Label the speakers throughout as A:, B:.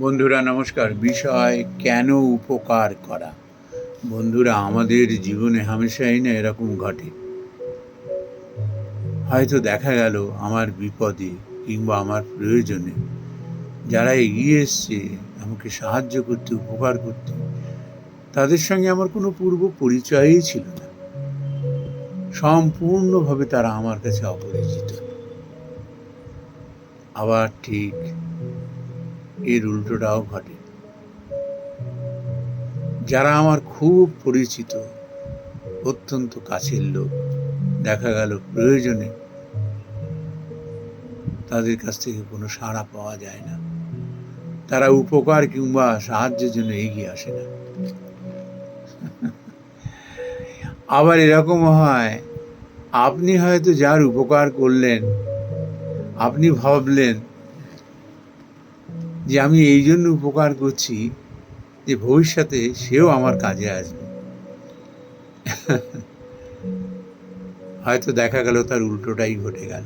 A: বন্ধুরা, নমস্কার। বিষয়, কেন উপকার করা? বন্ধুরা, আমাদের জীবনে হামেশাই না এরকম ঘটে। হয়তো দেখা গেল আমার বিপদে কিংবা আমার প্রয়োজনে। যারা এগিয়ে এসছে, আমাকে সাহায্য করতে, উপকার করতে, তাদের সঙ্গে আমার কোনো পূর্ব পরিচয়ই ছিল না। সম্পূর্ণভাবে তারা আমার কাছে অপরিচিত। আবার ঠিক এর উল্টোটাও ঘটে। যারা আমার খুব পরিচিত, অত্যন্ত কাছের লোক, দেখা গেল প্রয়োজনে তাদের কাছ থেকে কোনো সাড়া পাওয়া যায় না। তারা উপকার কিংবা সাহায্যের জন্য এগিয়ে আসে না। আবার এরকম হয়, আপনি হয়তো যার উপকার করলেন, আপনি ভাবলেন যে আমি এই জন্য উপকার করছি যে ভবিষ্যতে সেও আমার কাজে আসবে। হয়তো দেখা গেল তার উল্টোটাই ঘটে গেল।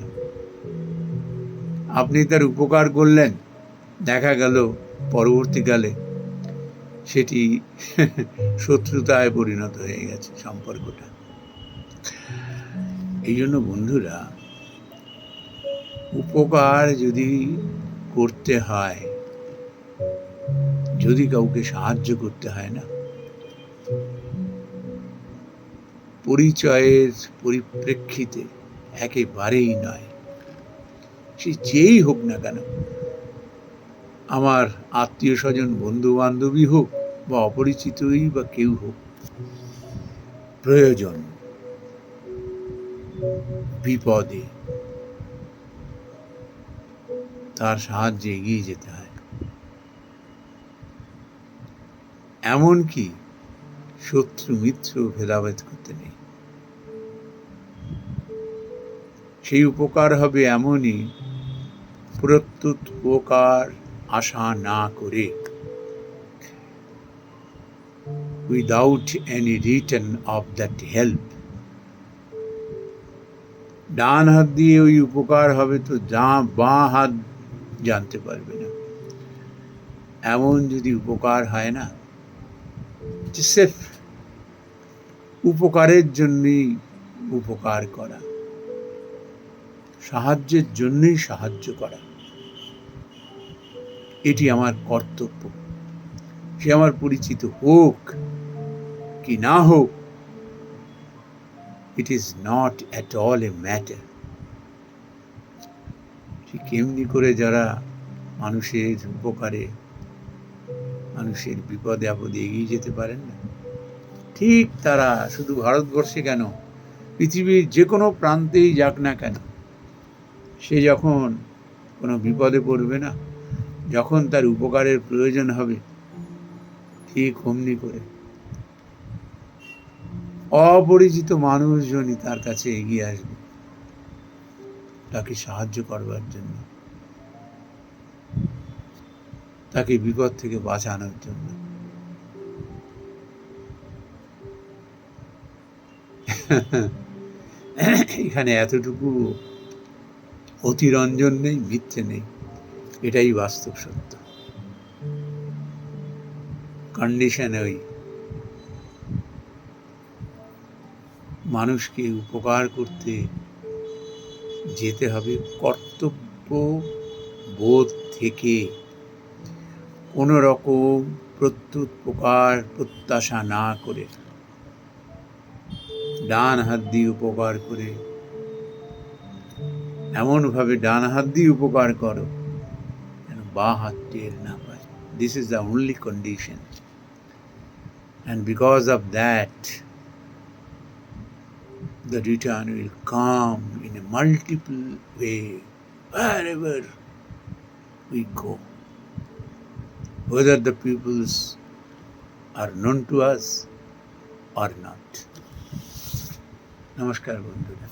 A: আপনি তার উপকার করলেন, দেখা গেল পরবর্তীকালে সেটি শত্রুতায় পরিণত হয়ে গেছে সম্পর্কটা। এই জন্য বন্ধুরা, উপকার যদি করতে হয় যদি কাউকে সাহায্য করতে হয় না। পরিচয়ের পরিপ্রেক্ষিতে একেবারেই নয়। সে যেই হোক না কেন, আমার আত্মীয় স্বজন বন্ধু বান্ধবী হোক বা অপরিচিতই বা কেউ হোক, প্রয়োজন বিপদে তার সাহায্যে এগিয়ে যেতে হয়। এমনকি শত্রু মিত্র ভেদাভেদ করতে নেই। সেই উপকার হবে এমনই প্রত্যুত উপকার আশা না করে। Without any return of that help ডান হাত দিয়ে ওই উপকার হবে তো যা বাঁ হাত জানতে পারবে না। এমন যদি উপকার হয় না যে সেফ। উপকারের জন্যই উপকার করা। সাহায্যের জন্যই সাহায্য করা। এটি আমার কর্তব্য। সে আমার পরিচিত হোক কি না হোক it is not at all a matter ঠিক এমনি করে যারা মানুষের উপকারে মানুষের বিপদে আপদে এগিয়ে যেতে পারেন না। ঠিক তারা, শুধু ভারতবর্ষে কেন? পৃথিবীর যে কোনো প্রান্তেই যাক না কেন। সে যখন কোনো বিপদে পড়বে না, যখন তার উপকারের প্রয়োজন হবে, ঠিক অমনি করে অপরিচিত মানুষজনই তার কাছে এগিয়ে আসবে। তাকে সাহায্য করবার জন্য। তাকে বিপদ থেকে বাঁচানোর জন্য। এখানে এতটুকু অতিরঞ্জন নেই, মিথ্যে নেই। এটাই বাস্তব সত্য। কন্ডিশন ওই। মানুষকে উপকার করতে যেতে হবে কর্তব্য বোধ থেকে। কোনো রকম প্রত্যুত প্রকার প্রত্যাশা না করে, ডান হাত দিয়ে উপকার করে। এমনভাবে ডান হাত দিয়ে উপকার করো যেন বা হাত টের না পায়। This is the only condition and because of that the return will come in a multiple way. Wherever we go. Whether the peoples are known to us or not. নমস্কার বন্ধুরা